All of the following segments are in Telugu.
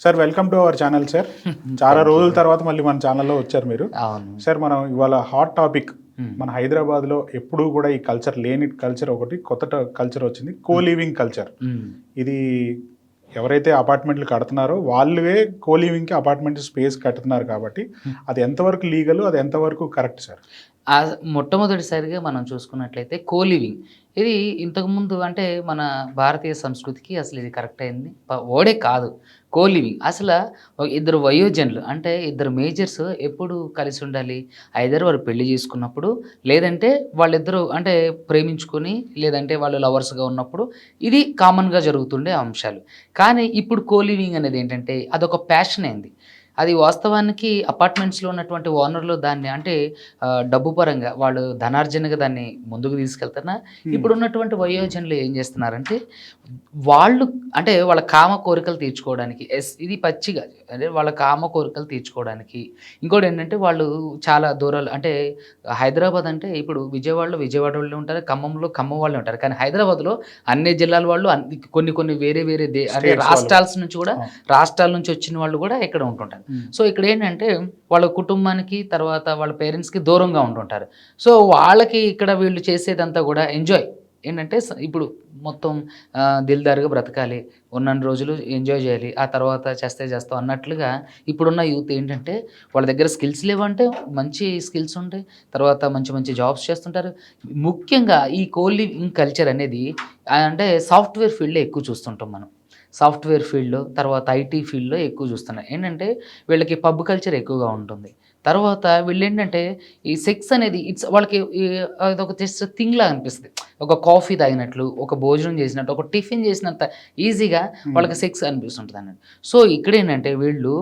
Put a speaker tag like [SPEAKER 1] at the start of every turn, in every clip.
[SPEAKER 1] Sir welcome to our channel sir చాలా రోజుల తర్వాత మళ్ళీ మన ఛానల్లో వచ్చారు మీరు. సార్ మనం ఇవాళ హాట్ టాపిక్
[SPEAKER 2] Hmm.
[SPEAKER 1] మన హైదరాబాద్లో ఎప్పుడూ కూడా ఈ కల్చర్ లేని కల్చర్ ఒకటి కొత్త కల్చర్ వచ్చింది. Co living culture. ఇది ఎవరైతే అపార్ట్మెంట్లు కడుతున్నారో వాళ్ళే కో లివింగ్కి అపార్ట్మెంట్ స్పేస్ కడుతున్నారు కాబట్టి అది ఎంతవరకు లీగల్ అది ఎంతవరకు కరెక్ట్ సార్
[SPEAKER 2] మొట్టమొదటిసారిగా మనం చూసుకున్నట్లయితే కో లివింగ్ ఇది ఇంతకుముందు అంటే మన భారతీయ సంస్కృతికి అసలు ఇది కరెక్ట్ అయింది. ఓడే కాదు. కో లివింగ్ అసలు ఒక ఇద్దరు వయోజనులు అంటే ఇద్దరు మేజర్స్ ఎప్పుడు కలిసి ఉండాలి? ఐదర్ వారు పెళ్ళి చేసుకున్నప్పుడు లేదంటే వాళ్ళిద్దరూ అంటే ప్రేమించుకొని లేదంటే వాళ్ళు లవర్స్గా ఉన్నప్పుడు ఇది కామన్గా జరుగుతుండే అంశాలు. కానీ ఇప్పుడు కో లివింగ్ అనేది ఏంటంటే అదొక ప్యాషన్ అయింది అది వాస్తవానికి అపార్ట్మెంట్స్లో ఉన్నటువంటి ఓనర్లు దాన్ని అంటే డబ్బు పరంగా వాళ్ళు ధనార్జనగా దాన్ని ముందుకు తీసుకెళ్తున్నా ఇప్పుడు ఉన్నటువంటి వయోజనులు ఏం చేస్తున్నారంటే వాళ్ళు అంటే వాళ్ళ కామ కోరికలు తీర్చుకోవడానికి ఎస్ ఇది పచ్చిగా అంటే వాళ్ళ కామ కోరికలు తీర్చుకోవడానికి. ఇంకోటి ఏంటంటే వాళ్ళు చాలా దూరాలు అంటే హైదరాబాద్ అంటే ఇప్పుడు విజయవాడలో విజయవాడ వాళ్ళు ఉంటారు ఖమ్మంలో ఖమ్మం వాళ్ళు ఉంటారు. కానీ హైదరాబాద్లో అన్ని జిల్లాల వాళ్ళు కొన్ని కొన్ని వేరే వేరే దే అంటే. రాష్ట్రాల నుంచి కూడా. రాష్ట్రాల నుంచి వచ్చిన వాళ్ళు కూడా ఇక్కడ ఉంటుంటారు. సో ఇక్కడ ఏంటంటే వాళ్ళ కుటుంబానికి తర్వాత వాళ్ళ పేరెంట్స్కి దూరంగా ఉంటుంటారు. సో వాళ్ళకి ఇక్కడ వీళ్ళు చేసేదంతా కూడా ఎంజాయ్. ఏంటంటే ఇప్పుడు మొత్తం దిల్దారుగా బ్రతకాలి ఉన్నన్ని రోజులు ఎంజాయ్ చేయాలి ఆ తర్వాత చేస్తే చేస్తాం అన్నట్లుగా ఇప్పుడున్న యూత్ ఏంటంటే వాళ్ళ దగ్గర స్కిల్స్ లేవంటే మంచి స్కిల్స్ ఉంటాయి తర్వాత మంచి మంచి జాబ్స్ చేస్తుంటారు. ముఖ్యంగా ఈ కోలివింగ్ కల్చర్ అనేది అంటే సాఫ్ట్వేర్ ఫీల్డ్లో ఎక్కువ చూస్తుంటాం మనం. సాఫ్ట్వేర్ ఫీల్డ్లో తర్వాత ఐటీ ఫీల్డ్లో ఎక్కువ చూస్తున్నాం. ఏంటంటే వీళ్ళకి పబ్ కల్చర్ ఎక్కువగా ఉంటుంది. తర్వాత వీళ్ళు ఏంటంటే ఈ సెక్స్ అనేది ఇట్స్ వాళ్ళకి అదొక జస్ట్ థింగ్లా అనిపిస్తుంది. ఒక కాఫీ తాగినట్లు ఒక భోజనం చేసినట్టు ఒక టిఫిన్ చేసినంత ఈజీగా వాళ్ళకి సెక్స్ అనిపిస్తుంటుంది అన్నట్టు. సో ఇక్కడ ఏంటంటే వీళ్ళు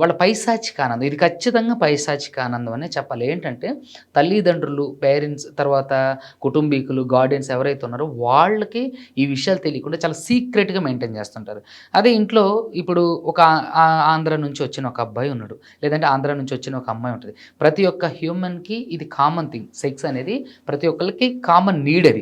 [SPEAKER 2] వాళ్ళ పైశాచిక ఆనందం ఇది ఖచ్చితంగా పైశాచిక ఆనందం అనే చెప్పాలి. ఏంటంటే తల్లిదండ్రులు పేరెంట్స్ తర్వాత కుటుంబీకులు గార్డియన్స్ ఎవరైతే ఉన్నారో వాళ్ళకి ఈ విషయాలు తెలియకుండా చాలా సీక్రెట్గా మెయింటైన్ చేస్తుంటారు. అదే ఇంట్లో ఇప్పుడు ఒక ఆంధ్ర నుంచి వచ్చిన ఒక అబ్బాయి ఉన్నాడు. లేదంటే ఆంధ్ర నుంచి వచ్చిన ఒక అమ్మాయి ఉంటుంది. ప్రతి ఒక్క హ్యూమన్కి ఇది కామన్ థింగ్ సెక్స్ అనేది ప్రతి ఒక్కరికి కామన్ నీడ్ అది.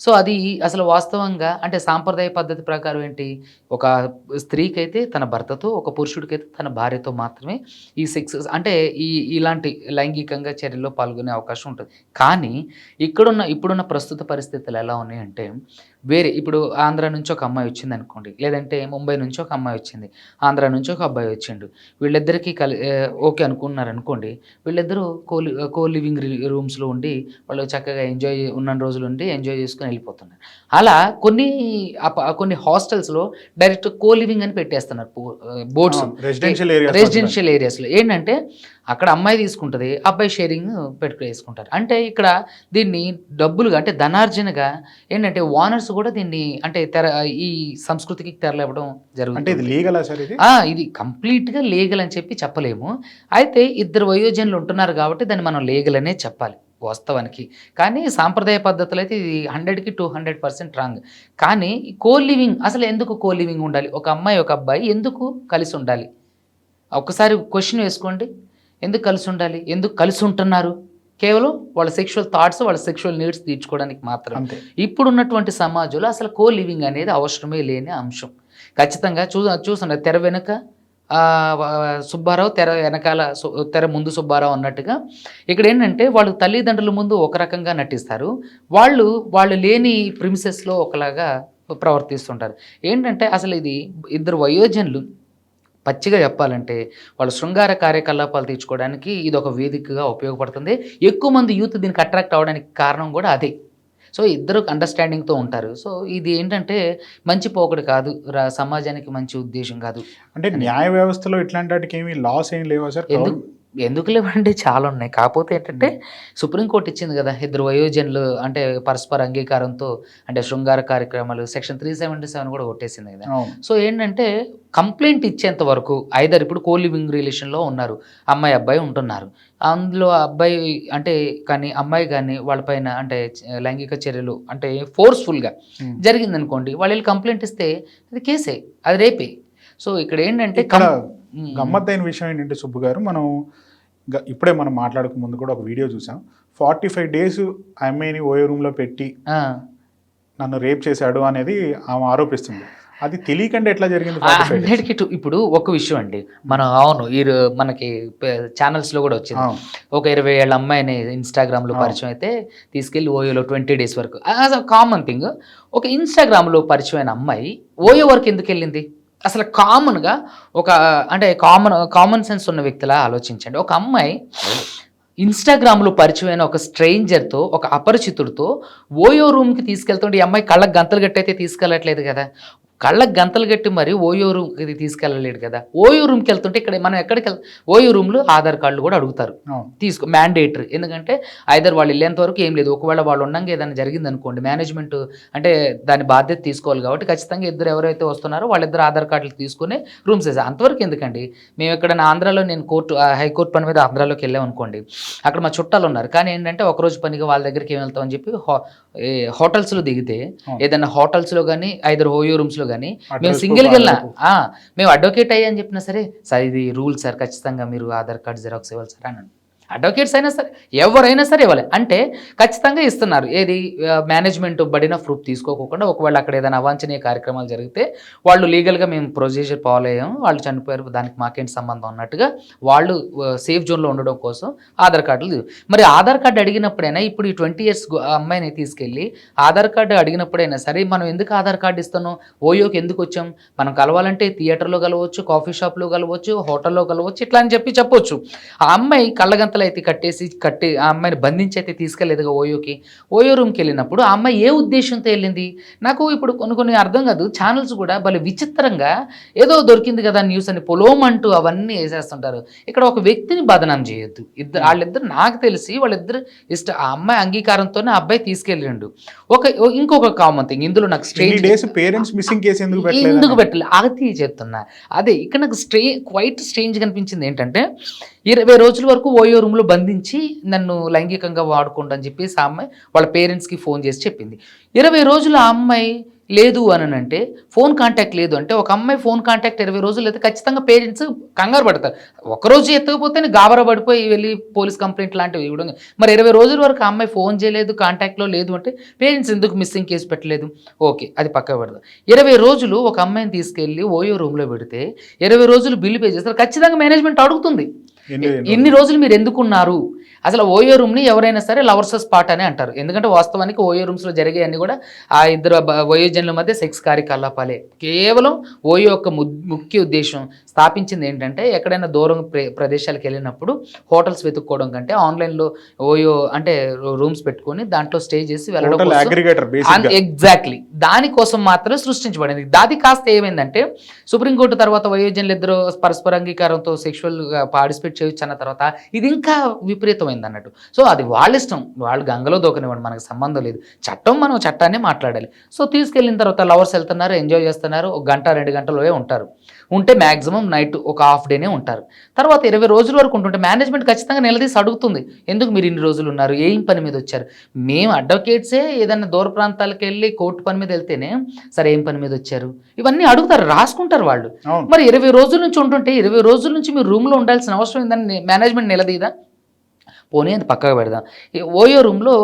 [SPEAKER 2] సో అది అసలు వాస్తవంగా అంటే సాంప్రదాయ పద్ధతి ప్రకారం ఏంటి? ఒక స్త్రీకైతే తన భర్తతో ఒక పురుషుడికైతే తన భార్యతో మాత్రమే ఈ సెక్స్ అంటే ఈ ఇలాంటి లైంగికంగా చర్యల్లో పాల్గొనే అవకాశం ఉంటుంది. కానీ ఇక్కడున్న ఇప్పుడున్న ప్రస్తుత పరిస్థితులు ఎలా ఉన్నాయంటే వేరే ఇప్పుడు ఆంధ్ర నుంచి ఒక అమ్మాయి వచ్చింది అనుకోండి. లేదంటే ముంబై నుంచి ఒక అమ్మాయి వచ్చింది. ఆంధ్ర నుంచి ఒక అబ్బాయి వచ్చిండు. వీళ్ళిద్దరికీ కలి ఓకే అనుకున్నారు అనుకోండి. వీళ్ళిద్దరూ కో కో లివింగ్ రూమ్స్లో ఉండి వాళ్ళు చక్కగా ఎంజాయ్ ఉన్న రోజులు ఉండి ఎంజాయ్ చేసుకుని వెళ్ళిపోతున్నారు అలా కొన్ని కొన్ని హాస్టల్స్లో డైరెక్ట్ కో లివింగ్ అని పెట్టేస్తున్నారు బోర్డ్స్.
[SPEAKER 1] రెసిడెన్షియల్ ఏరియా
[SPEAKER 2] రెసిడెన్షియల్ ఏరియాస్లో. ఏంటంటే అక్కడ అమ్మాయి తీసుకుంటుంది అబ్బాయి షేరింగ్ పెట్టుకు వేసుకుంటారు అంటే ఇక్కడ దీన్ని డబ్బులుగా అంటే ధనార్జనగా ఏంటంటే ఓనర్స్ కూడా దీన్ని అంటే తెర ఈ సంస్కృతికి తెరలేవడం జరుగుతుంది.
[SPEAKER 1] ఇది
[SPEAKER 2] కంప్లీట్గా లీగల్ అని చెప్పి చెప్పలేము. అయితే ఇద్దరు వయోజనులు ఉంటున్నారు కాబట్టి దాన్ని మనం లీగల్ అనే చెప్పాలి. వాస్తవానికి. కానీ సాంప్రదాయ పద్ధతులు అయితే ఇది హండ్రెడ్కి టూ హండ్రెడ్ పర్సెంట్ రాంగ్. కానీ కో లివింగ్ అసలు ఎందుకు కో లివింగ్ ఉండాలి? ఒక అమ్మాయి ఒక అబ్బాయి ఎందుకు కలిసి ఉండాలి? ఒక్కసారి క్వశ్చన్ వేసుకోండి. ఎందుకు కలిసి ఉండాలి? ఎందుకు కలిసి ఉంటున్నారు? కేవలం వాళ్ళ సెక్షువల్ థాట్స్ వాళ్ళ సెక్షువల్ నీడ్స్ తీర్చుకోవడానికి మాత్రమే.
[SPEAKER 1] అంతే.
[SPEAKER 2] ఇప్పుడున్నటువంటి సమాజంలో అసలు కో లివింగ్ అనేది అవసరమే లేని అంశం. ఖచ్చితంగా చూ చూస్తున్నారు తెర వెనుక సుబ్బారావు తెర వెనకాల సు- తెర ముందు సుబ్బారావు అన్నట్టుగా. ఇక్కడ ఏంటంటే వాళ్ళు తల్లిదండ్రుల ముందు ఒక రకంగా నటిస్తారు. వాళ్ళు వాళ్ళు లేని ప్రిమిసెస్లో ఒకలాగా ప్రవర్తిస్తుంటారు. ఏంటంటే అసలు ఇది ఇద్దరు వయోజనులు. పచ్చిగా చెప్పాలంటే వాళ్ళ శృంగార కార్యకలాపాలు తీర్చుకోవడానికి ఇది ఒక వేదికగా ఉపయోగపడుతుంది. ఎక్కువ మంది యూత్ దీనికి అట్రాక్ట్ అవ్వడానికి కారణం కూడా అదే. సో ఇద్దరు అండర్స్టాండింగ్తో ఉంటారు. సో ఇది ఏంటంటే మంచి పోకడు కాదు. సమాజానికి మంచి ఉద్దేశం కాదు.
[SPEAKER 1] అంటే న్యాయ వ్యవస్థలో ఇట్లాంటి వాటికి ఏమి లాస్ ఏం లేవా సార్?
[SPEAKER 2] ఎందుకు లేవండి? చాలా ఉన్నాయి. కాకపోతే ఏంటంటే సుప్రీంకోర్టు ఇచ్చింది కదా ఇద్దరు వయోజనులు అంటే పరస్పర అంగీకారంతో అంటే శృంగార కార్యక్రమాలు సెక్షన్ త్రీ సెవెంటీ సెవెన్ కూడా కొట్టేసింది కదా. సో ఏంటంటే కంప్లైంట్ ఇచ్చేంత వరకు ఐదర్ ఇప్పుడు కో లివింగ్ రిలేషన్లో ఉన్నారు. అమ్మాయి అబ్బాయి ఉంటున్నారు. అందులో ఆ అబ్బాయి అంటే కానీ అమ్మాయి కానీ వాళ్ళపైన అంటే లైంగిక చర్యలు అంటే ఫోర్స్ఫుల్గా. జరిగింది అనుకోండి వాళ్ళు కంప్లైంట్ ఇస్తే అది కేసే అది రేపే. సో ఇక్కడ ఏంటంటే.
[SPEAKER 1] గమ్మత్తైన విషయం ఏంటంటే సుబ్బు గారు మనం ఇప్పుడే మనం మాట్లాడక ముందు కూడా ఒక వీడియో చూసాం. ఫార్టీ ఫైవ్ డేస్ అమ్మాయిని ఓయో రూమ్లో పెట్టి నన్ను రేప్ చేశాడు అనేది ఆమె ఆరోపిస్తుంది. అది తెలియకుండా ఎట్లా జరిగింది 45 days?
[SPEAKER 2] అన్నిటికీ ఇప్పుడు ఒక విషయం అండి. మనం అవును ఈ మనకి ఛానల్స్లో కూడా వచ్చింది. ఒక ఇరవై ఏళ్ళ అమ్మాయిని ఇన్స్టాగ్రామ్లో
[SPEAKER 1] అవును.
[SPEAKER 2] పరిచయం అయితే తీసుకెళ్ళి ఓయోలో ట్వంటీ డేస్ వరకు. కామన్ థింగ్ ఒక ఇన్స్టాగ్రామ్లో పరిచయమైన అమ్మాయి ఓయో వరకు ఎందుకు వెళ్ళింది? అసలు కామన్గా ఒక అంటే కామన్ కామన్ సెన్స్ ఉన్న వ్యక్తిలా ఆలోచించండి. ఒక అమ్మాయి ఇన్స్టాగ్రామ్లో పరిచయమైన ఒక స్ట్రేంజర్తో ఒక అపరిచితుడితో ఓయో రూమ్కి తీసుకెళ్తుంటే ఈ అమ్మాయి కళ్ళకు గంతలు గట్టి అయితే తీసుకెళ్ళట్లేదు కదా. కళ్ళకి గంతలు గట్టి మరి ఓయో రూమ్కి తీసుకెళ్ళలేడు కదా. ఓయో రూమ్కి వెళ్తుంటే ఇక్కడ మనం ఎక్కడికి వెళ్ ఓయో రూమ్లో ఆధార్ కార్డులు కూడా అడుగుతారు. తీసుకో మ్యాండేటరీ ఎందుకంటే ఐదర్ వాళ్ళు వెళ్ళేంత వరకు ఏం లేదు. ఒకవేళ వాళ్ళు ఉండగా ఏదైనా జరిగింది అనుకోండి మేనేజ్మెంట్ అంటే దాని బాధ్యత తీసుకోవాలి కాబట్టి ఖచ్చితంగా ఇద్దరు ఎవరైతే వస్తున్నారో వాళ్ళిద్దరు ఆధార్ కార్డులు తీసుకుని రూమ్స్ వేసారు అంతవరకు ఎందుకండి? మేము ఎక్కడ ఆంధ్రాలో నేను కోర్టు హైకోర్టు పని మీద ఆంధ్రాలోకి వెళ్ళాం అనుకోండి అక్కడ మా చుట్టాలు ఉన్నారు. కానీ ఏంటంటే ఒకరోజు పనిగా వాళ్ళ దగ్గరికి ఏం వెళ్తామని చెప్పి హోటల్స్లో దిగితే. ఏదైనా హోటల్స్లో కానీ ఐదర్ ఓయో రూమ్స్లో కానీ మేము
[SPEAKER 1] proof,
[SPEAKER 2] వెళ్ళినా మేము అడ్వకేట్ అయ్యా అని చెప్పినా సరే సార్ ఇది రూల్ సార్ ఖచ్చితంగా మీరు ఆధార్ కార్డ్ జిరాక్స్ ఇవ్వాలి సార్ అన్నాను అడ్వకేట్స్ అయినా సరే ఎవరైనా సరే ఇవ్వాలి. అంటే ఖచ్చితంగా ఇస్తున్నారు. ఏది మేనేజ్మెంట్ బడిన ప్రూఫ్ తీసుకోకుండా ఒకవేళ అక్కడ ఏదైనా అవాంఛనీయ కార్యక్రమాలు జరిగితే వాళ్ళు లీగల్గా మేము ప్రొసీజర్ ఫాలో అయ్యాము. వాళ్ళు చనిపోయారు దానికి మాకేంటి సంబంధం అన్నట్టుగా వాళ్ళు సేఫ్ జోన్లో ఉండడం కోసం ఆధార్ కార్డులు మరి ఆధార్ కార్డు అడిగినప్పుడైనా ఇప్పుడు ఈ ట్వంటీ ఇయర్స్ అమ్మాయిని తీసుకెళ్ళి ఆధార్ కార్డు అడిగినప్పుడైనా సరే మనం ఎందుకు ఆధార్ కార్డు ఇస్తున్నాం? ఓయోకి ఎందుకు వచ్చాం? మనం కలవాలంటే థియేటర్లో కలవచ్చు కాఫీ షాప్లో కలవచ్చు హోటల్లో కలవచ్చు ఇట్లా అని చెప్పి చెప్పొచ్చు. ఆ అమ్మాయి కళ్ళగంతలు అయితే కట్టేసి కట్టి ఆ అమ్మాయిని బంధించి అయితే తీసుకెళ్ళేదుగా ఓయోకి. ఓయో రూమ్కి వెళ్ళినప్పుడు ఆ అమ్మాయి ఏ ఉద్దేశంతో వెళ్ళింది? నాకు ఇప్పుడు కొన్ని కొన్ని అర్థం కాదు. ఛానల్స్ కూడా భలే విచిత్రంగా ఏదో దొరికింది కదా న్యూస్ అని పొలోమంటూ అవన్నీ వేసేస్తుంటారు. ఇక్కడ ఒక వ్యక్తిని బదనాం చేయొద్దు. ఇద్దరు వాళ్ళిద్దరు నాకు తెలిసి వాళ్ళిద్దరు ఇష్ట ఆ అమ్మాయి అంగీకారంతోనే ఆ అబ్బాయి తీసుకెళ్ళిండు. ఒక ఇంకొక కామన్ థింగ్. ఇందులో నాకు strange
[SPEAKER 1] days parents missing case ఎందుకు
[SPEAKER 2] ఎందుకు
[SPEAKER 1] పెట్టలేదు
[SPEAKER 2] పెట్టలేదు అది చెప్తున్నా. అదే ఇక్కడ నాకు స్ట్రే క్వైట్ స్ట్రేంజ్ కనిపించింది ఏంటంటే ఇరవై రోజుల వరకు ఓయో రూమ్లో బంధించి నన్ను లైంగికంగా వాడుకోండి అని చెప్పేసి ఆ అమ్మాయి వాళ్ళ పేరెంట్స్కి ఫోన్ చేసి చెప్పింది. ఇరవై రోజులు ఆ అమ్మాయి లేదు అని అంటే ఫోన్ కాంటాక్ట్ లేదు అంటే ఒక అమ్మాయి ఫోన్ కాంటాక్ట్ ఇరవై రోజులు అయితే ఖచ్చితంగా పేరెంట్స్ కంగారు పడతారు. ఒకరోజు ఎత్తకపోతేనే గాబరా పడిపోయి వెళ్ళి పోలీస్ కంప్లైంట్ లాంటివి ఇవ్వడం. మరి ఇరవై రోజుల వరకు ఆ అమ్మాయి ఫోన్ చేయలేదు కాంటాక్ట్లో లేదు అంటే పేరెంట్స్ ఎందుకు మిస్సింగ్ కేసు పెట్టలేదు? ఓకే అది పక్క పెడదాం. ఇరవై రోజులు ఒక అమ్మాయిని తీసుకెళ్ళి ఓయో రూమ్లో పెడితే ఇరవై రోజులు బిల్లు పే చేస్తారు. ఖచ్చితంగా మేనేజ్మెంట్ అడుగుతుంది.
[SPEAKER 1] ఎన్ని-
[SPEAKER 2] ఇన్ని రోజులు? మీరు ఎందుకున్నారు? అసలు ఓయో రూమ్ని ఎవరైనా సరే లవర్స్ స్పాట్ అని అంటారు. ఎందుకంటే వాస్తవానికి ఓయో రూమ్స్లో జరిగేవన్నీ కూడా ఆ ఇద్దరు వయోజనుల మధ్య సెక్స్ కార్యకలాపాలే. కేవలం ఓయో యొక్క ముఖ్య ఉద్దేశం స్థాపించింది ఏంటంటే ఎక్కడైనా దూరం ప్రే- ప్రదేశాలకు వెళ్ళినప్పుడు హోటల్స్ వెతుక్కోవడం కంటే ఆన్లైన్లో ఓయో అంటే రూమ్స్ పెట్టుకొని దాంట్లో స్టే చేసి వెళ్ళడం ఎగ్జాక్ట్లీ. దానికోసం మాత్రమే సృష్టించబడింది. దాది కాస్త ఏమైందంటే సుప్రీంకోర్టు తర్వాత వయోజనులు ఇద్దరు పరస్పర అంగీకారంతో సెక్షువల్గా పార్టిసిపేట్ చేయొచ్చు అన్న తర్వాత ఇది ఇంకా విపరీతమైంది అన్నట్టు. సో అది వాళ్ళ ఇష్టం. వాళ్ళు గంగలో దూకనివ్వండి మనకు సంబంధం లేదు. చట్టం మనం చట్టాన్ని మాట్లాడాలి. సో తీసుకెళ్ళిన తర్వాత లవర్స్ వెళ్తున్నారు ఎంజాయ్ చేస్తున్నారు ఒక గంట రెండు గంటలు ఉంటారు. ఉంటే మ్యాక్సిమం నైట్ ఒక హాఫ్ డేనే ఉంటారు. తర్వాత ఇరవై రోజుల వరకు ఉంటుంటే మేనేజ్మెంట్ ఖచ్చితంగా నిలదీసి అడుగుతుంది. ఎందుకు మీరు ఇన్ని రోజులు ఉన్నారు? ఏం పని మీద వచ్చారు? మేము అడ్వకేట్సే ఏదైనా దూర ప్రాంతాలకు వెళ్ళి కోర్టు పని మీద వెళ్తేనే సరే ఏం పని మీద వచ్చారు? ఇవన్నీ అడుగుతారు రాసుకుంటారు వాళ్ళు. మరి ఇరవై రోజుల నుంచి ఉంటుంటే ఇరవై రోజుల నుంచి మీరు రూమ్లో ఉండాల్సిన అవసరం ఏందని మేనేజ్మెంట్ నిలదీదా? పోనీ అది పక్కకు పెడదాం. ఓయో రూమ్లో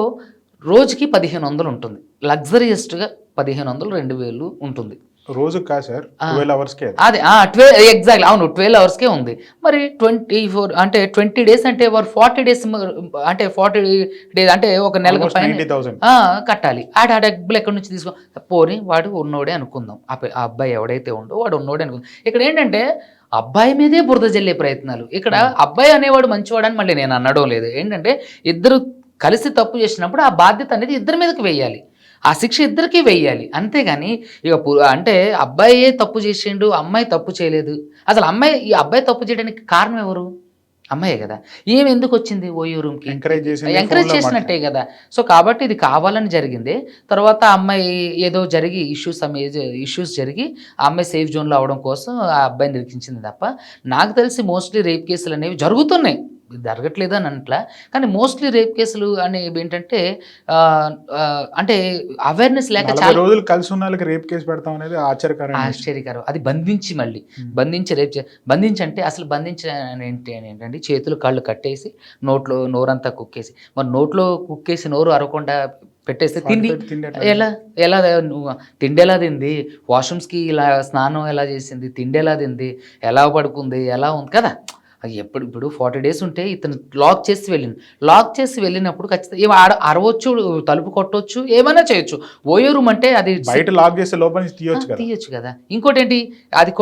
[SPEAKER 2] రోజుకి పదిహేను వందలు ఉంటుంది. లగ్జరియస్ట్గా పదిహేను వందలు రెండు వేలు ఉంటుంది.
[SPEAKER 1] రోజు కాదు సార్. ట్వెల్వ్ అవర్స్ కే.
[SPEAKER 2] అదే ట్వెల్వ్ ఎగ్జాక్ట్లీ అవును ట్వెల్వ్ అవర్స్కే ఉంది. మరి ట్వంటీ ఫోర్ అంటే ట్వంటీ డేస్ అంటే వారు ఫార్టీ డేస్ అంటే ఫార్టీ డేస్ అంటే ఒక ఆ, కట్టాలి. ఆడ ఆ డబ్బులు ఎక్కడి నుంచి తీసుకో? పోనీ వాడు ఉన్నోడే అనుకుందాం. ఆ అబ్బాయి ఎవడైతే ఉండో వాడు ఉన్నోడే అనుకుందాం. ఇక్కడ ఏంటంటే అబ్బాయి మీదే బురద జల్లే ప్రయత్నాలు. ఇక్కడ అబ్బాయి అనేవాడు మంచివాడని మళ్ళీ నేను అనడం లేదు. ఏంటంటే ఇద్దరు కలిసి తప్పు చేసినప్పుడు ఆ బాధ్యత అనేది ఇద్దరి మీదకి వెయ్యాలి ఆ శిక్ష ఇద్దరికీ వెయ్యాలి అంతేగాని ఇక అంటే అబ్బాయే తప్పు చేసిండు అమ్మాయి తప్పు చేయలేదు. అసలు అమ్మాయి ఈ అబ్బాయి తప్పు చేయడానికి కారణం ఎవరు? అమ్మాయే కదా. ఏమి ఎందుకు వచ్చింది ఓయో రూమ్కి?
[SPEAKER 1] ఎంకరేజ్ చేసి
[SPEAKER 2] ఎంకరేజ్ చేసినట్టే కదా. సో కాబట్టి ఇది కావాలని జరిగింది. తర్వాత అమ్మాయి ఏదో జరిగి ఇష్యూస్ ఇష్యూస్ జరిగి ఆ అమ్మాయి సేఫ్ జోన్లో అవడం కోసం ఆ అబ్బాయిని నిరీక్షించింది తప్ప నాకు తెలిసి మోస్ట్లీ రేప్ కేసులు అనేవి జరుగుతున్నాయి. జరగట్లేదు అని అంట్లా కానీ మోస్ట్లీ రేప్ కేసులు అనేవి ఏంటంటే అంటే అవేర్నెస్ లేక చాలా
[SPEAKER 1] రోజులు కలిసి ఉన్న వాళ్ళకి రేప్ కేసు పెడతాం అనేది ఆశ్చర్యకరం
[SPEAKER 2] ఆశ్చర్యకరం. అది బంధించి మళ్ళీ. బంధించి రేపు బంధించి అంటే అసలు బంధించడం ఏంటి అని ఏంటంటే చేతులు కాళ్ళు కట్టేసి నోట్లో నోరంతా కుక్కేసి. మరి నోట్లో కుక్కేసి నోరు అరవకుండా పెట్టేస్తే తిండి? ఎలా? ఎలా నువ్వు తిండి ఎలా తింది? వాష్రూమ్స్కి ఇలా స్నానం ఎలా చేసింది? తిండి ఎలా తింది? ఎలా పడుకుంది? ఎలా ఉంది? కదా? ఎప్పుడు ఇప్పుడు ఫార్టీ డేస్ ఉంటే ఇతను లాక్ చేసి వెళ్ళింది. లాక్ చేసి వెళ్ళినప్పుడు ఖచ్చితంగా ఆడ అరవచ్చు తలుపు కొట్టవచ్చు ఏమైనా చేయొచ్చు. ఓయో రూమ్ అంటే అది
[SPEAKER 1] బయట లాక్ చేస్తే లోపల తీయొచ్చు కదా.
[SPEAKER 2] తీయొచ్చు కదా. ఇంకోటి ఏంటి అది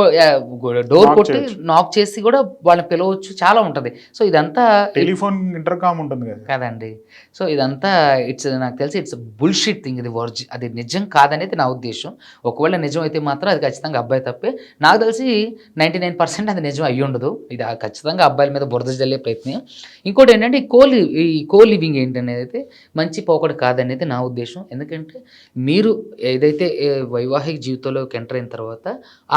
[SPEAKER 2] డోర్ కొట్టి. నాక్ చేసి కూడా వాళ్ళని పిలవచ్చు. చాలా ఉంటది. సో ఇదంతా
[SPEAKER 1] టెలిఫోన్ ఇంటర్కామ్ ఉంటుంది కదా.
[SPEAKER 2] కాదండి. సో ఇదంతా ఇట్స్ నాకు తెలిసి ఇట్స్ బుల్షిట్ థింగ్ ఇది వర్జి అది నిజం కాదనేది నా ఉద్దేశం. ఒకవేళ నిజం అయితే మాత్రం అది ఖచ్చితంగా అబ్బాయి తప్పే. నాకు తెలిసి నైంటీ నైన్ పర్సెంట్ అది నిజం అయ్యి ఉండదు ఇది ఆ ఖచ్చితంగా అబ్బాయిల మీద బురద జల్లే ప్రయత్నం. ఇంకోటి ఏంటంటే ఈ కో ఈ కో లివింగ్ ఏంటనేది అయితే మంచి పోకడు కాదనేది నా ఉద్దేశం. ఎందుకంటే మీరు ఏదైతే వైవాహిక జీవితంలోకి ఎంటర్ అయిన తర్వాత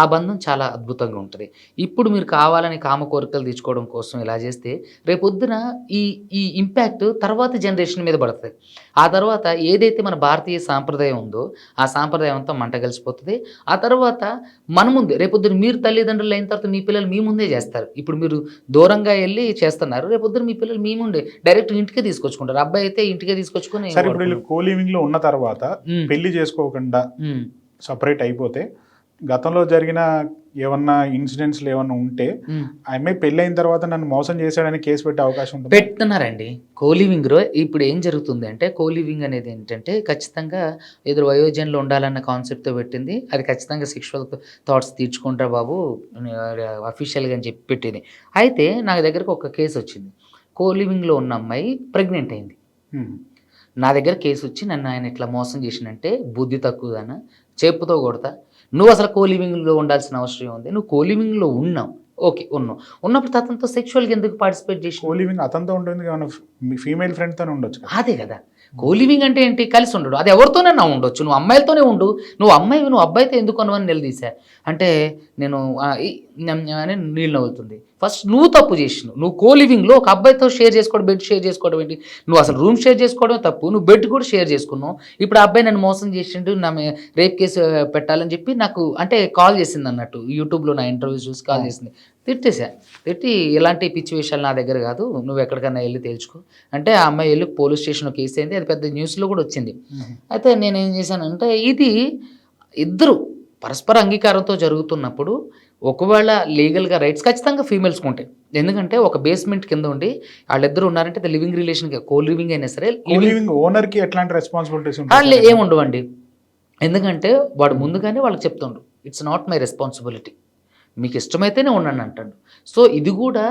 [SPEAKER 2] ఆ బంధం చాలా అద్భుతంగా ఉంటుంది. ఇప్పుడు మీరు కావాలని కామ కోరికలు తీర్చుకోవడం కోసం ఇలా చేస్తే రేపొద్దున ఈ ఈ ఇంపాక్ట్ తర్వాత జనరేషన్ మీద పడుతుంది. ఆ తర్వాత ఏదైతే మన భారతీయ సాంప్రదాయం ఉందో ఆ సాంప్రదాయం అంతా మంట కలిసిపోతుంది. ఆ తర్వాత మన ముందే రేపొద్దున మీరు తల్లిదండ్రులు అయిన తర్వాత మీ పిల్లలు మీ ముందే చేస్తారు. ఇప్పుడు మీరు దూరంగా వెళ్ళి చేస్తున్నారు. రేపొద్దున మీ పిల్లలు మీ ముందే డైరెక్ట్ ఇంటికే తీసుకొచ్చుకుంటారు. అబ్బాయి అయితే ఇంటికే తీసుకొచ్చుకొని
[SPEAKER 1] సరే ఇప్పుడు వీళ్ళు లో ఉన్న తర్వాత పెళ్ళి చేసుకోకుండా సపరేట్ అయిపోతే గతంలో జరిగిన ఏమన్నా ఇన్సిడెంట్స్ ఏమన్నా ఉంటే. ఆ అమ్మాయి అయిన తర్వాత నన్ను మోసం చేశాడని కేసు పెట్టే అవకాశం ఉంటుంది
[SPEAKER 2] పెడుతున్నారండి. కోలివింగ్ రో ఇప్పుడు ఏం జరుగుతుంది అంటే కోలివింగ్ అనేది ఏంటంటే ఖచ్చితంగా ఎదురు వయోజనులు ఉండాలన్న కాన్సెప్ట్తో పెట్టింది. అది ఖచ్చితంగా సెక్షువల్ థాట్స్ తీర్చుకుంటారు బాబు అఫీషియల్గా అని చెప్పి పెట్టింది. అయితే నా దగ్గరకు ఒక కేసు వచ్చింది. కోలివింగ్లో ఉన్న అమ్మాయి ప్రెగ్నెంట్ అయింది. నా దగ్గర కేసు వచ్చి నన్ను ఆయన ఇట్లా మోసం చేసినంటే బుద్ధి తక్కువదన చెప్పుతో కొడతా నువ్వు అసలు కోలివింగ్లో ఉండాల్సిన అవసరం ఉంది నువ్వు కోలివింగ్లో ఉన్నావు. ఓకే ఉన్నావు. ఉన్నప్పుడు అతనితో సెక్షువల్గా ఎందుకు పార్టిసిపేట్ చేసి?
[SPEAKER 1] కో లివింగ్ అతనితో ఉంటుంది మీ ఫీమేల్ ఫ్రెండ్ తోనే ఉండొచ్చు
[SPEAKER 2] అదే కదా. కోలివింగ్ అంటే ఏంటి? కలిసి ఉండడు. అది ఎవరితోనైనా ఉండొచ్చు. నువ్వు అమ్మాయిలతోనే ఉండు. నువ్వు అమ్మాయి నువ్వు అబ్బాయితో ఎందుకు అను నిలదీసా అంటే నేను నీళ్ళు నవ్వుతుంది. ఫస్ట్ నువ్వు తప్పు చేసినావు. నువ్వు కోలివింగ్లో ఒక అబ్బాయితో షేర్ చేసుకోవడం బెడ్ షేర్ చేసుకోవడం ఏంటి? నువ్వు అసలు రూమ్ షేర్ చేసుకోవడం తప్పు. నువ్వు బెడ్ కూడా షేర్ చేసుకున్నావు. ఇప్పుడు ఆ అబ్బాయి నన్ను మోసం చేసిండు నా రేప్ కేసు పెట్టాలని చెప్పి నాకు అంటే కాల్ చేసింది అన్నట్టు. యూట్యూబ్లో నా ఇంటర్వ్యూ చూసి కాల్ చేసింది. తిట్టేసా. తిట్టి ఇలాంటి పిచ్చి విషయాలు నా దగ్గర కాదు. నువ్వు ఎక్కడికైనా వెళ్ళి తేల్చుకో. అంటే ఆ అమ్మాయి వెళ్ళి పోలీస్ స్టేషన్లో కేసు అయింది. అది పెద్ద న్యూస్లో కూడా వచ్చింది. అయితే నేను ఏం చేశానంటే ఇది ఇద్దరు పరస్పర అంగీకారంతో జరుగుతున్నప్పుడు ఒకవేళ లీగల్గా రైట్స్ ఖచ్చితంగా ఫీమేల్స్కి ఉంటాయి. ఎందుకంటే ఒక బేస్మెంట్ కింద ఉండి వాళ్ళిద్దరు ఉన్నారంటే లివింగ్ రిలేషన్ కో లివింగ్ అయినా సరే
[SPEAKER 1] లివింగ్ ఓనర్కి ఎట్లాంటి రెస్పాన్సిబిలిటీస్
[SPEAKER 2] వాళ్ళు ఏముండవండి ఎందుకంటే వాడు ముందుగానే వాళ్ళకి చెప్తుండ్రు ఇట్స్ నాట్ మై రెస్పాన్సిబిలిటీ. మీకు ఇష్టమైతేనే ఉండండి అంటాడు. సో ఇది కూడా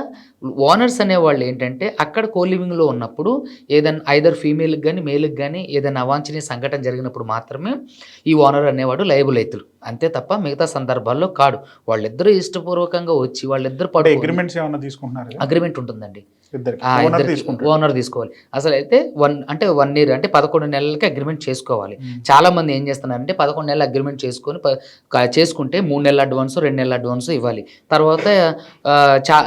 [SPEAKER 2] ఓనర్స్ అనేవాళ్ళు ఏంటంటే అక్కడ కోలివింగ్లో ఉన్నప్పుడు ఏదైనా ఐదర్ ఫీమేల్కి కానీ మేల్కి కానీ ఏదైనా అవాంఛనీయ సంఘటన జరిగినప్పుడు మాత్రమే ఈ ఓనర్ అనేవాడు లైబుల్ అవుతాడు. అంతే తప్ప మిగతా సందర్భాల్లో కాడు. వాళ్ళిద్దరూ ఇష్టపూర్వకంగా వచ్చి వాళ్ళిద్దరు
[SPEAKER 1] అగ్రిమెంట్స్ ఏమన్నా తీసుకుంటున్నారు?
[SPEAKER 2] అగ్రిమెంట్ ఉంటుందండి.
[SPEAKER 1] ఓనర్
[SPEAKER 2] తీసుకోవాలి. అసలు అయితే వన్ అంటే వన్ ఇయర్ అంటే పదకొండు నెలలకి అగ్రిమెంట్ చేసుకోవాలి.
[SPEAKER 1] ఉమ్.
[SPEAKER 2] చాలా మంది ఏం చేస్తున్నారంటే పదకొండు నెలలు అగ్రిమెంట్ చేసుకొని చేసుకుంటే మూడు నెలల అడ్వాన్స్ రెండు నెలల అడ్వాన్స్ ఇవ్వాలి. తర్వాత చా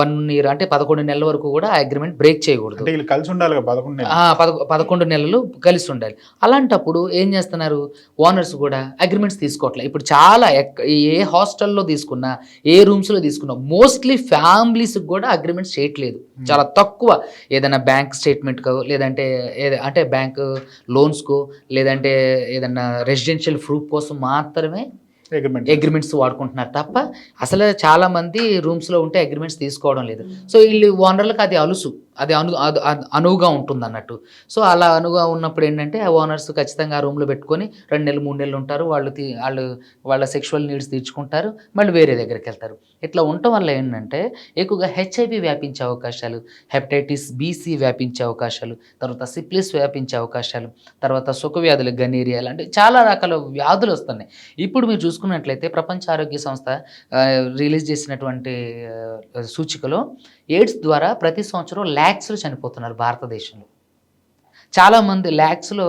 [SPEAKER 2] వన్ ఇయర్ అంటే పదకొండు నెలల వరకు కూడా ఆ అగ్రిమెంట్ బ్రేక్ చేయకూడదు.
[SPEAKER 1] కలిసి ఉండాలి పదకొండు
[SPEAKER 2] పదకొండు నెలలు కలిసి ఉండాలి. అలాంటప్పుడు ఏం చేస్తున్నారు? ఓనర్స్ కూడా అగ్రిమెంట్స్ తీసుకోవట్లేదు ఇప్పుడు చాలా ఏ హాస్టల్లో తీసుకున్నా ఏ రూమ్స్లో తీసుకున్నా మోస్ట్లీ ఫ్యామిలీస్కి కూడా అగ్రిమెంట్స్ చేయట్లేదు. చాలా తక్కువ ఏదైనా బ్యాంక్ స్టేట్మెంట్కో లేదంటే అంటే బ్యాంక్ లోన్స్కో లేదంటే ఏదైనా రెసిడెన్షియల్ ప్రూఫ్ కోసం మాత్రమే
[SPEAKER 1] అగ్రిమెంట్
[SPEAKER 2] అగ్రిమెంట్స్ వాడుకుంటున్నారు తప్ప అసలు చాలా మంది రూమ్స్లో ఉంటే అగ్రిమెంట్స్ తీసుకోవడం లేదు. సో వీళ్ళు ఓనర్లకు అది అలుసు. అది అను అనువుగా ఉంటుంది అన్నట్టు సో అలా అనువుగా ఉన్నప్పుడు ఏంటంటే ఆ ఓనర్స్ ఖచ్చితంగా ఆ రూమ్లో పెట్టుకొని రెండు నెలలు మూడు నెలలు ఉంటారు. వాళ్ళు తీ- వాళ్ళు వాళ్ళ సెక్షువల్ నీడ్స్ తీర్చుకుంటారు. మళ్ళీ వేరే దగ్గరికి వెళ్తారు. ఇట్లా ఉండటం వల్ల ఏంటంటే ఎక్కువగా హెచ్ఐవి వ్యాపించే అవకాశాలు హెపటైటిస్ బీసీ వ్యాపించే అవకాశాలు తర్వాత సిప్లిస్ వ్యాపించే అవకాశాలు తర్వాత సుఖ వ్యాధులు గనీరియా లాంటి చాలా రకాల వ్యాధులు వస్తున్నాయి. ఇప్పుడు మీరు చూసుకున్నట్లయితే ప్రపంచ ఆరోగ్య సంస్థ రిలీజ్ చేసినటువంటి సూచికలో ఎయిడ్స్ ద్వారా ప్రతి సంవత్సరం ల్యాక్స్లో చనిపోతున్నారు భారతదేశంలో. చాలామంది ల్యాక్స్లో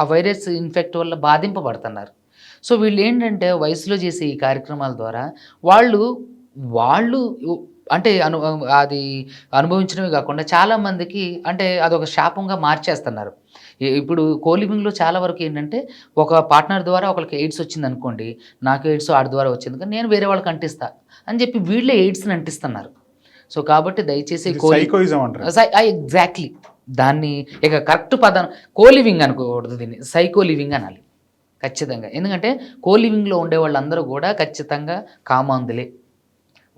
[SPEAKER 2] ఆ వైరస్ ఇన్ఫెక్ట్ వల్ల బాధింపబడుతున్నారు. సో వీళ్ళు ఏంటంటే వయసులో చేసే ఈ కార్యక్రమాల ద్వారా వాళ్ళు వాళ్ళు అంటే అను అది అనుభవించడమే కాకుండా చాలామందికి అంటే అదొక శాపంగా మార్చేస్తున్నారు. ఇప్పుడు కోలివింగ్లో చాలా వరకు ఏంటంటే ఒక పార్ట్నర్ ద్వారా ఒకరికి ఎయిడ్స్ వచ్చింది అనుకోండి నాకు ఎయిడ్స్ ఆడి ద్వారా వచ్చింది కానీ నేను వేరే వాళ్ళకి అంటిస్తా అని చెప్పి వీళ్ళే ఎయిడ్స్ని అంటిస్తున్నారు. సో కాబట్టి దయచేసి ఎగ్జాక్ట్లీ. దాన్ని ఇక కరెక్ట్ పదం కోలివింగ్ అనుకోకూడదు దీన్ని. సైకో లివింగ్ అనాలి. ఖచ్చితంగా. ఎందుకంటే కోలివింగ్లో ఉండే వాళ్ళందరూ కూడా ఖచ్చితంగా కామాంధులే.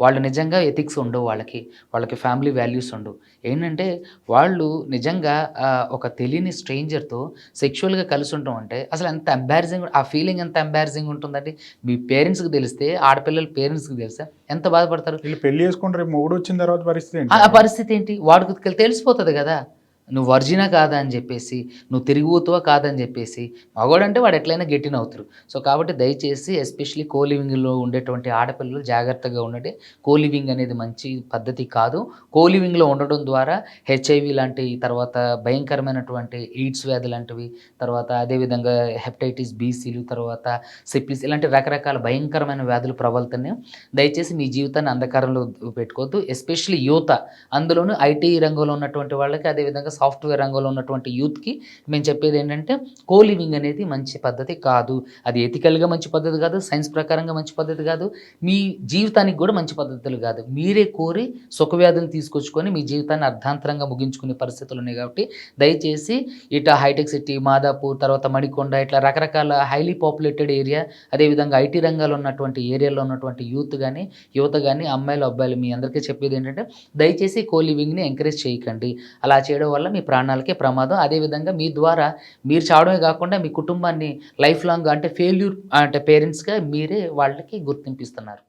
[SPEAKER 2] వాళ్ళు నిజంగా ఎథిక్స్ ఉండవు వాళ్ళకి వాళ్ళకి ఫ్యామిలీ వాల్యూస్ ఉండవు. ఏంటంటే వాళ్ళు నిజంగా ఒక తెలియని స్ట్రేంజర్తో సెక్షువల్గా కలిసి ఉంటాం అంటే అసలు ఎంత ఎంబారసింగ్ ఆ ఫీలింగ్ ఎంత ఎంబారసింగ్ ఉంటుందండి? మీ పేరెంట్స్కి తెలిస్తే ఆడపిల్లల పేరెంట్స్కి తెలిస్తే ఎంత బాధపడతారు?
[SPEAKER 1] వీళ్ళు పెళ్ళి చేసుకుంటారు మొగుడు వచ్చిన తర్వాత పరిస్థితి
[SPEAKER 2] ఆ- పరిస్థితి ఏంటి? వాడికి తెలిసిపోతుంది కదా. నువ్వు వర్జినా కాదా అని చెప్పేసి నువ్వు తిరిగిపోతావా కాదని చెప్పేసి మగవాడంటే వాడు ఎట్లయినా గెట్టిన అవుతారు సో కాబట్టి దయచేసి ఎస్పెషలీ కోలివింగ్లో ఉండేటువంటి ఆడపిల్లలు జాగ్రత్తగా ఉండండి. కోలివింగ్ అనేది మంచి పద్ధతి కాదు. కోలివింగ్లో ఉండడం ద్వారా హెచ్ఐవి లాంటి తర్వాత భయంకరమైనటువంటి ఎయిడ్స్ వ్యాధి లాంటివి తర్వాత అదేవిధంగా హెపటైటిస్ బీసీలు తర్వాత సిప్లిస్ ఇలాంటి రకరకాల భయంకరమైన వ్యాధులు ప్రబలుతున్నాయి. దయచేసి మీ జీవితాన్ని అంధకారంలో పెట్టుకోవద్దు. ఎస్పెషల్లీ యువత అందులోనూ ఐటీ రంగంలో ఉన్నటువంటి వాళ్ళకి అదేవిధంగా సాఫ్ట్వేర్ రంగంలో ఉన్నటువంటి యూత్కి మేము చెప్పేది ఏంటంటే కోలివింగ్ అనేది మంచి పద్ధతి కాదు. అది ఎథికల్గా మంచి పద్ధతి కాదు సైన్స్ ప్రకారంగా మంచి పద్ధతి కాదు. మీ జీవితానికి కూడా మంచి పద్ధతులు కాదు. మీరే కోరి సుఖవ్యాధులు తీసుకొచ్చుకొని మీ జీవితాన్ని అర్ధాంతరంగా ముగించుకునే పరిస్థితులు ఉన్నాయి కాబట్టి దయచేసి ఇట హైటెక్ సిటీ మాదాపూర్ తర్వాత మడికొండ ఇట్లా రకరకాల హైలీ పాపులేటెడ్ ఏరియా అదేవిధంగా ఐటీ రంగాల్లో ఉన్నటువంటి ఏరియాలో ఉన్నటువంటి యూత్ కానీ యువత కానీ అమ్మాయిలు అబ్బాయిలు మీ అందరికీ చెప్పేది ఏంటంటే దయచేసి కో లివింగ్ని ఎంకరేజ్ చేయకండి. అలా చేయడం వల్ల వల్ల మీ ప్రాణాలకే ప్రమాదం. అదేవిధంగా మీ ద్వారా మీరు చావడమే కాకుండా మీ కుటుంబాన్ని లైఫ్ లాంగ్ అంటే ఫెయిల్యూర్ అంటే పేరెంట్స్గా మీరే వాళ్ళకి గుర్తింపిస్తున్నారు.